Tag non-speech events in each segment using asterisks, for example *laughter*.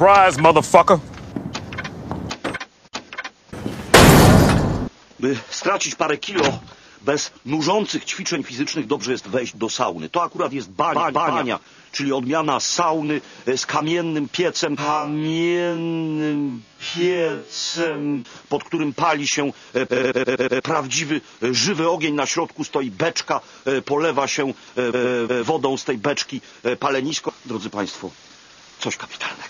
Surprise, motherfucker. By stracić parę kilo bez nużących ćwiczeń fizycznych dobrze jest wejść do sauny. To akurat jest bania, bania czyli odmiana sauny e, z kamiennym piecem, kamiennym piecem, pod którym pali się e, e, prawdziwy, żywy ogień. Na środku stoi beczka, polewa się wodą z tej beczki palenisko. Drodzy Państwo, coś kapitalnego.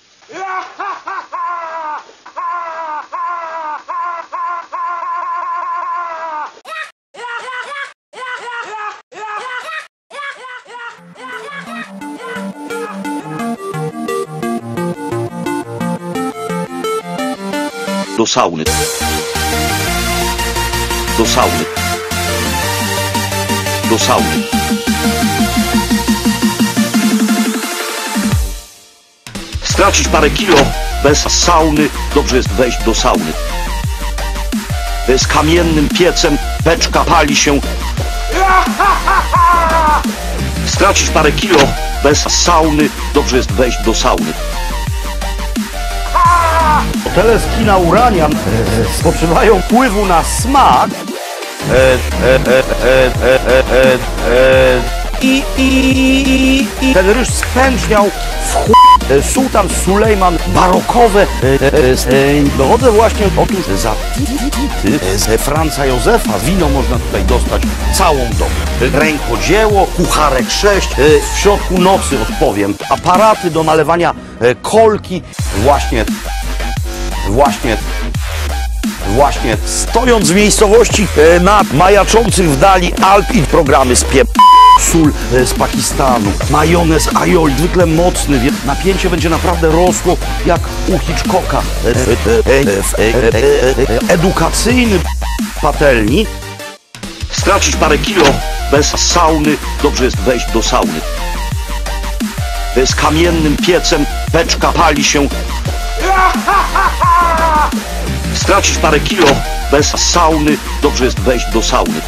Do sauny. Do sauny. Do sauny. Stracić parę kilo bez sauny, dobrze jest wejść do sauny. Z kamiennym piecem, beczka pali się. Stracić parę kilo bez sauny, dobrze jest wejść do sauny. Hotele z kina Uranian e, spoczywają wpływu na smak. E, e, e, e, e, e, e, i, i, i, i ten ryż spęczniał w chuj e, sułtan Sulejman barokowe e, e, e, dowody właśnie otóż za tity z Franca Józefa wino można tutaj dostać całą dobę rękodzieło, kucharek 6 e, w środku nocy odpowiem. Aparaty do nalewania e, kolki. Właśnie właśnie Właśnie stojąc w miejscowości e, nad majaczących w dali Alp i programy z piep sól e, z Pakistanu, majonez aioli, zwykle mocny, więc napięcie będzie naprawdę rosło jak u Hitchcocka. E, e, e, e, e, e, Edukacyjny patelni Stracić parę kilo bez sauny, dobrze jest wejść do sauny. Z kamiennym piecem, beczka pali się. *laughs* Stracić parę kilo bez sauny, dobrze jest wejść do sauny.